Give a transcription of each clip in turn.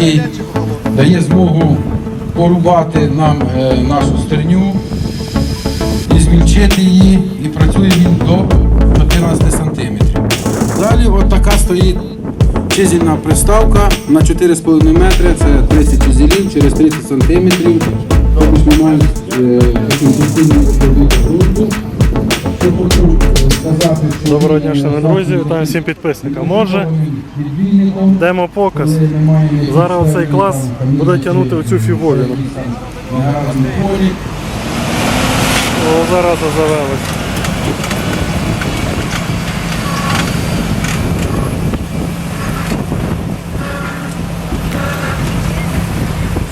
який дає змогу порубати нам е, нашу стерню і змільчити її, і працює він до 14 сантиметрів. Далі от стоїть чизельна приставка на 4,5 метри, це 30 чизелів через 30 сантиметрів. Тобто ми маємо е, Доброго дня, шановні друзі, вітаю всім підписникам. Коли немає ніяких Зараз цей клас буде тягнути оцю. О, зараза завелась.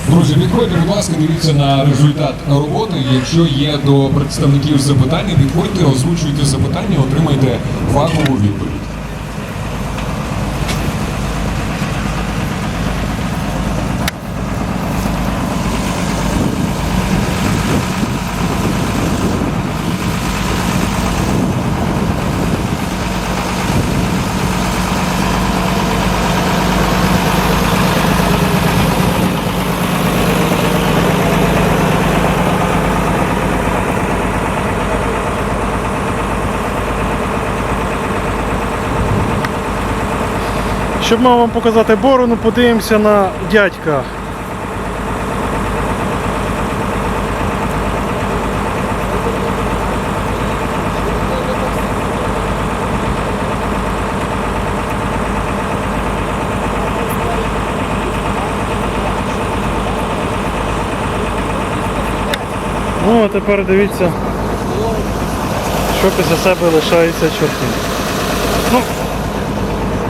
Друзі, підходьте, будь ласка, дивіться на результат роботи. Якщо є до представників запитання, підходьте, озвучуйте запитання, отримайте фахову відповідь. Щоб мав вам показати борону, подивимося на дядька. Ну, а тепер дивіться, що після себе лишається чортів. Ну,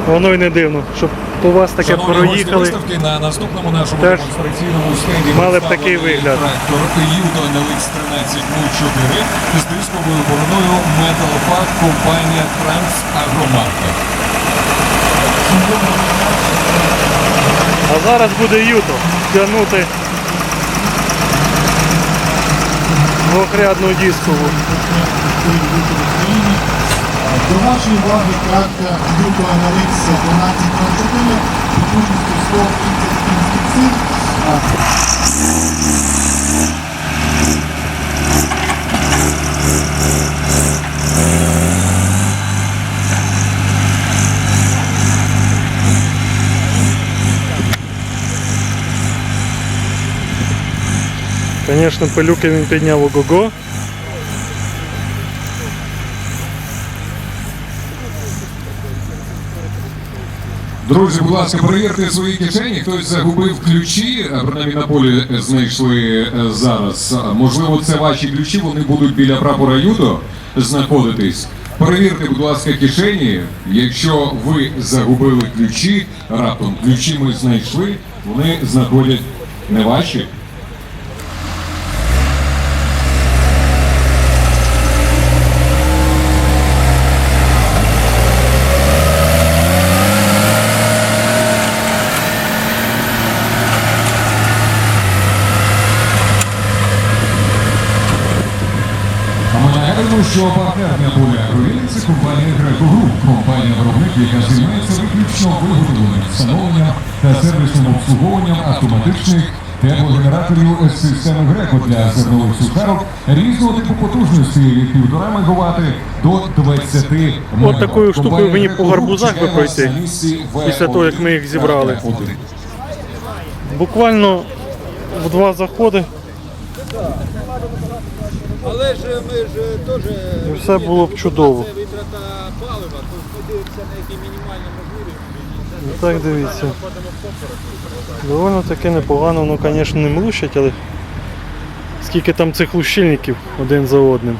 воно й не дивно, щоб по вас таке Шановні гості проїхали. виставки на наступному нашому Теж демонстраційному стенді мали б такий вигляд. Трактор Юдо NLX 1304 з дисковою бороною Pack компанія Трансагромаркет. А зараз буде юто тягнути двохрядну дискову. До вашої уваги кратка Юко NLX 1224 потужністю 130 кінських сил. А, Звісно, пилюки він підняв ого-го. Друзі, будь ласка, перевірте свої кишені. Хтось загубив ключі, а принаймні на полі знайшли е, зараз. Можливо, це ваші ключі, вони будуть біля прапора Юдо знаходитись. Перевірте, будь ласка, кишені. Якщо ви загубили ключі, раптом ключі ми знайшли, вони знаходять не ваші. А ми нагадаємо, що партнер для поля. Агровілі це компанія Греко Груп, компанія виробник, яка займається виключно виготовленням, встановленням та сервісним обслуговуванням автоматичних теплогенераторів системи Греко для зернових сухарок різного типу потужності від 1,5 МВт до 20 МВт. От такою штукою мені по гарбузах би пройти, після того, як ми їх зібрали. Буквально в два заходи Але ж ми ж теж і все було б чудово. це витрата палива, то подивимося на які мінімальні можливості. І так дивіться. Довольно таки непогано, ну звісно не млущать, але скільки там цих лущильників один за одним.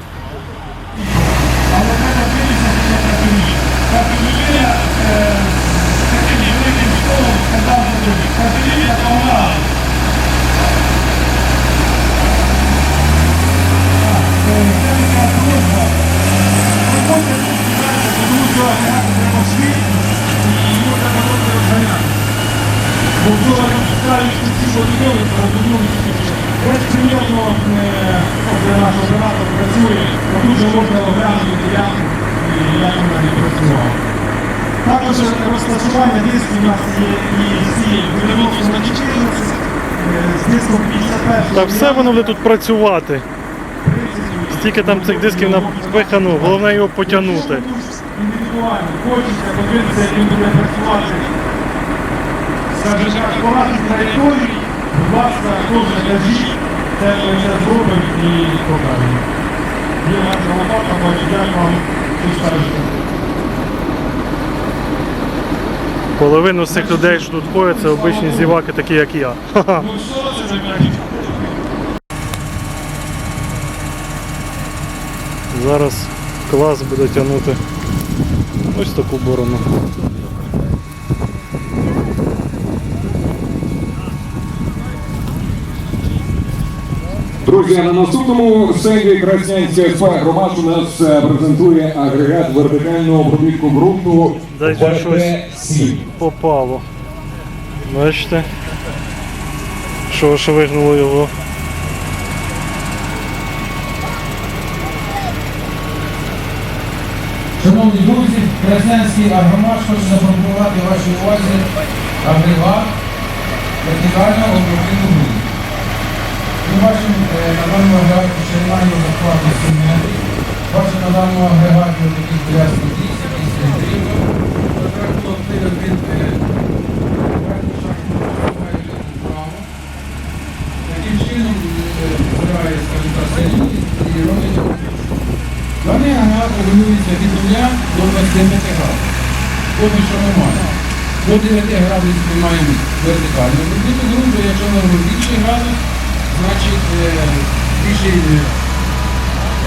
Ось прийомно для нашого оператор працює, дуже можна оглянути, як як вона відпрацювала. Також розташування дисків у нас є і всі відомі значки з диском 51 Та все воно буде тут працювати. Стільки там цих дисків напихано, головне його потягнути. Індивідуально, хочеться подивитися, як він буде працювати. Так, по разних траєкторії, будь ласка, теж кажіть, це ми все зробимо і покажемо. Є наша лопата, бачу, як вам тут скажете. Половину з цих людей, що тут ходять, це обичні зіваки, такі як я. Ну що це за? Зараз клас буде тягнути ось таку борону. Друзі, на наступному стенді Краснянська СП громад у нас е, презентує агрегат вертикального обробітку ґрунту Дайте щось. ВТ-7. Попало. Бачите? Що ж вигнуло його? Шановні друзі, Краснянський агромаш хоче запропонувати вашій увазі агрегат вертикального обробітку ґрунту. Бачимо е, на даному агрегаті ширина його захвату 7 метрів. Бачимо на даному агрегаті такі пляшки 10, 10 літрів. Контрактно вплив він верхній шаг має йти вправо. Таким чином е, збирає, скажімо так, і робить Даний агрегат регулюється від 0 до 29 градусів. Поки що немає. До 9 градусів ми маємо вертикальну якщо ми робимо більший градус, значить більше більший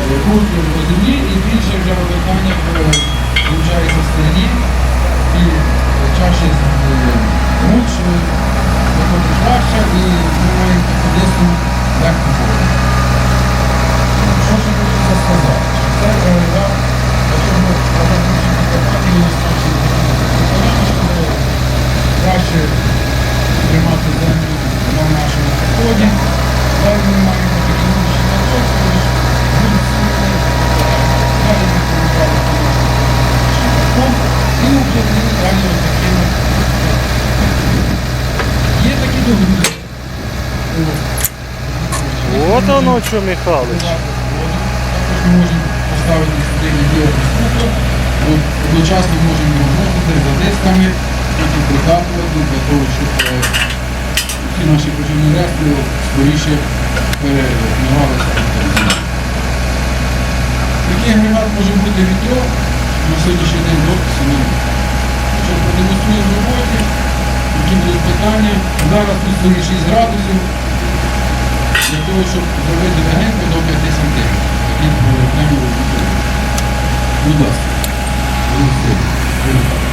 е, кут по землі і більше вже виконання виходить в стороні. І чаще руч виходить важче і ми маємо десь як походить. Що ж хочеться сказати? Що Це агрегат, якщо ми розробити його значить, краще тримати землю на нашому підході. Далі ми маємо такі нижчі натоки, будуть сильні, далі ми повертали і об'єднані далі ось такими. Є такі договори. От воно що, Михайлович. Ми можемо поставити сюди відеопроструктор, одночасно можемо його вносити за дисками, потім прикапувати для того, щоб всі наші пожежні реактори скоріше перемивалися. Такий агрегат може бути від трьох, на сьогоднішній день до 7 Що продемонструємо в роботі, які будуть питання. Зараз тут стоїть 6 градусів для того, щоб зробити легенько до 5 сантиметрів. Такі були. Будь ласка. Виникає.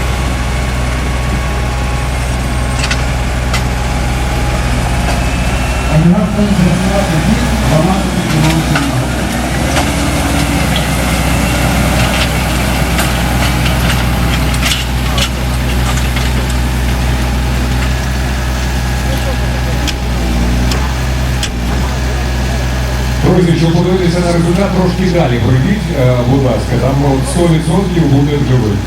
Агрегат може працювати ламати, 12 Друзі, щоб подивитися на результат, трошки далі пройдіть, е, будь ласка, там 100% буде живий.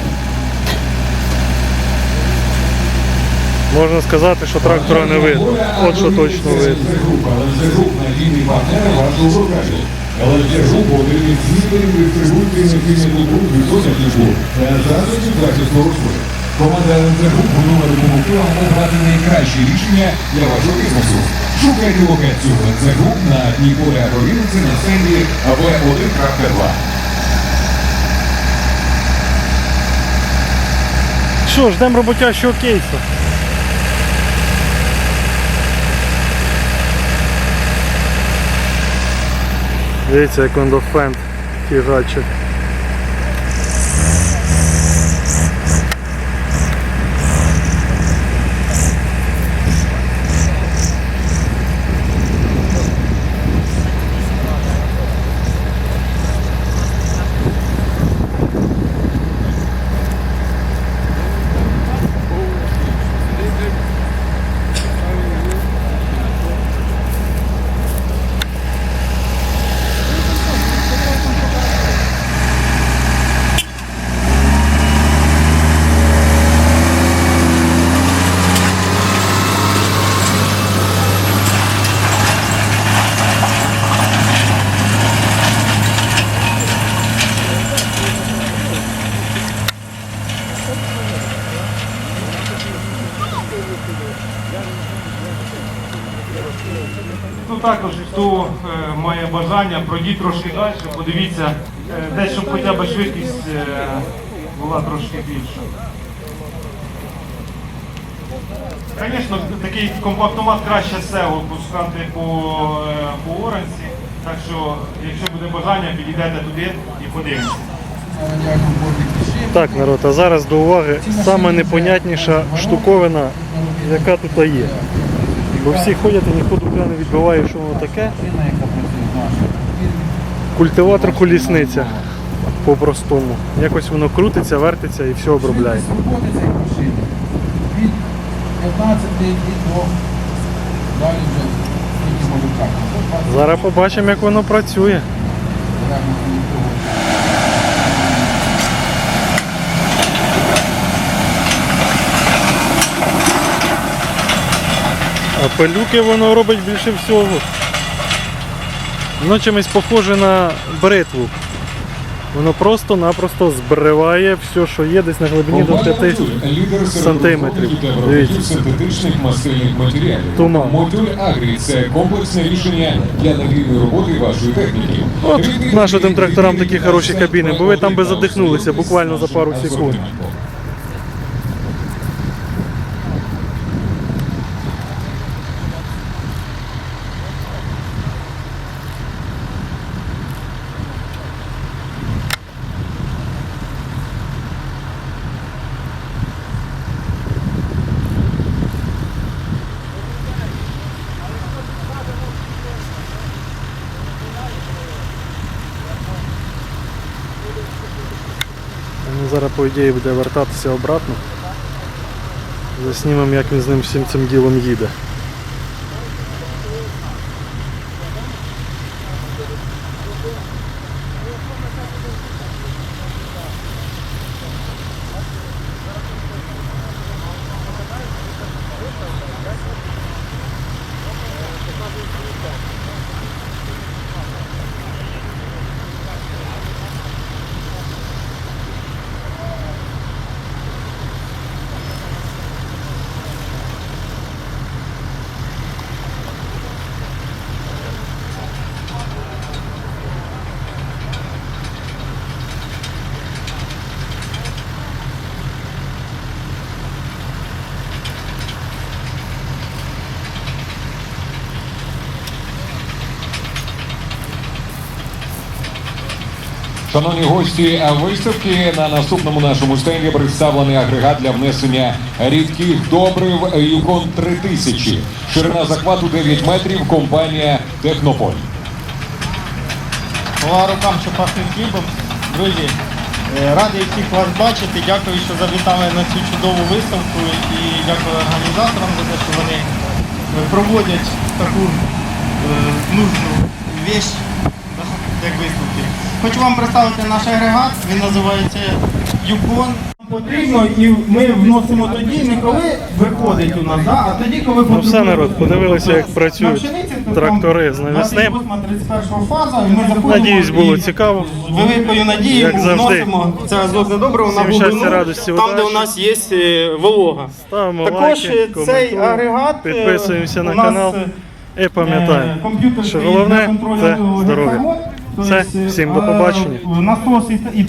Можна сказати, що трактора не видно. От що точно видно. Але груп надійний партнер вашого врожаю. ЛСД груп один із лідерів дистрибуції на культури соняшнику засобів захисту рослин. Команда ЛСД груп готова допомогти вам обрати найкраще рішення для вашого бізнесу. Шукайте локацію груп на дні поля Агровінниці на стенді АВ1.2. Що, ждемо роботящого кейсу. Дивіться, як він до фенд фігачить. Також, хто е, має бажання, пройдіть трошки далі, подивіться, е, десь, щоб хоча б швидкість е, була трошки більша. Звісно, такий компактомат краще SEO пускати по, е, по оранці, так що, якщо буде бажання, підійдете туди і подивимося. Так, народ, а зараз до уваги саме непонятніша штуковина, яка тут є. Бо всі ходять і ніхто дука не відбиває, що воно таке. Культиватор колісниця по-простому. Якось воно крутиться, вертиться і все обробляє. Швидкість роботи цієї машини від 15 до далі вже скільки може так. До 20 Зараз побачимо, як воно працює. залежно від того. А пилюки воно робить більше всього. Воно чимось похоже на бритву. Воно просто-напросто збриває все, що є десь на глибині до 5 сантиметрів. Синтетичних мастильних матеріалів. Туман. Модуль Агрі це комплексне рішення для надійної роботи вашої техніки. От нащо тим тракторам такі хороші кабіни, бо ви там би задихнулися буквально за пару секунд. По ідеї, буде вертатися обратно. Заснімемо, як він з ним всім цим ділом їде. Шановні гості виставки на наступному нашому стенді представлений агрегат для внесення рідких добрив Юкон 3000. Ширина захвату 9 метрів. Компанія Технополь. Слава рукам, що хлібом. Друзі, е, радий всіх вас бачити. Дякую, що завітали на цю чудову виставку і дякую організаторам за те, що вони е, проводять таку е, нужну віч, як виставки. Хочу вам представити наш агрегат, він називається Юкон. Потрібно і ми вносимо тоді, не коли виходить у нас, да, а тоді, коли Ну все, народ, подивилися, як працюють На пшениці, то трактори з навісним. 28-31 фаза, і ми заходимо Надіюсь, було і цікаво. з великою надією Як завжди. вносимо це азотне добриво на Всім щастя, глибину, радості, там, де удачі. у нас є е, волога. Ставимо Також лайки, е, цей коментуємо, агрегат е, підписуємося на у нас, канал е, і пам'ятаємо, комп'ютер що стоїть головне це здоров'я. Все, всім до е, побачення. Насос і